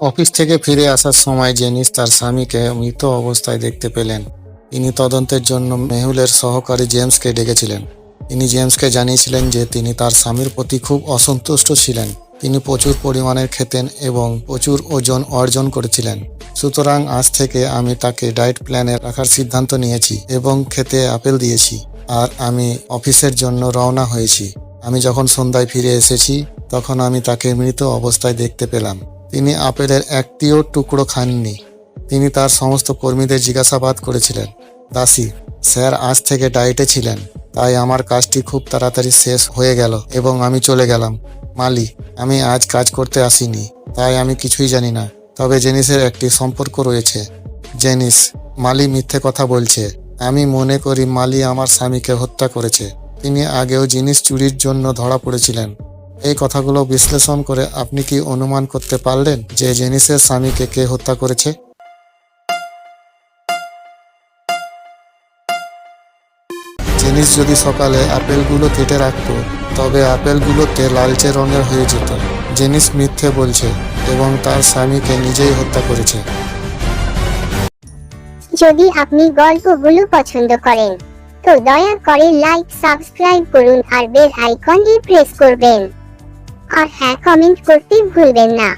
Office থেকে ফিরে আসার সময় জেনিস তার স্বামীকে মৃত অবস্থায় দেখতে পেলেন। তিনি তদন্তের জন্য মেহুলের সহকারী জেমসকে ডেকেছিলেন। তিনি জেমসকে জানিয়েছিলেন যে তিনি তার স্বামীর প্রতি খুব অসন্তুষ্ট ছিলেন। তিনি প্রচুর পরিমাণের খেতেন এবং প্রচুর ওজন অর্জন করেছিলেন। সুতরাং আজ থেকে আমি তাকে ডায়েট প্ল্যানে রাখার সিদ্ধান্ত নিয়েছি এবং খেতে আপেল দিয়েছি। আর আমি অফিসের জন্য রওনা হয়েছি। আমি যখন সন্ধ্যায় ফিরে এসেছি, তখন আমি তাকে মৃত অবস্থায় দেখতে পেলাম। তিনি আপেলের একটিও টুকরো খাননি। তিনি তার সমস্ত কর্মীদের জিজ্ঞাসাবাদ করেছিলেন, দাসী, স্যার আজ থেকে ডায়েটে ছিলেন, তাই আমার কাজটি খুব তাড়াতাড়ি শেষ হয়ে গেল এবং আমি চলে গেলাম। মালি আমি আজ কাজ করতে আসিনি, তাই আমি কিছুই জানি না। তবে জেনিসের একটি সম্পর্ক রয়েছে। জেনিস, মালি মিথ্যে কথা বলছে। আমি মনে করি মালি আমার স্বামীকে হত্যা করেছে। তিনি আগেও জিনিস চুরির জন্য ধরা পড়েছিলেন। এই কথাগুলো বিশ্লেষণ করে আপনি কি অনুমান করতে পারলেন যে জেনিসের স্বামীকে কে হত্যা করেছে? জেনিস যদি সকালে আপেলগুলো কেটে রাখতো, তবে আপেলগুলোতে লালচে রঙের হয়ে যেত। জেনিস মিথ্যে বলছে এবং তার স্বামীকে নিজেই হত্যা করেছে। যদি আপনি গল্পগুলো পছন্দ করেন, তো দয়া করে লাইক সাবস্ক্রাইব করুন আর বেল আইকনটি প্রেস করবেন। আর হ্যাঁ কমেন্ট করতে ভুলবেন না।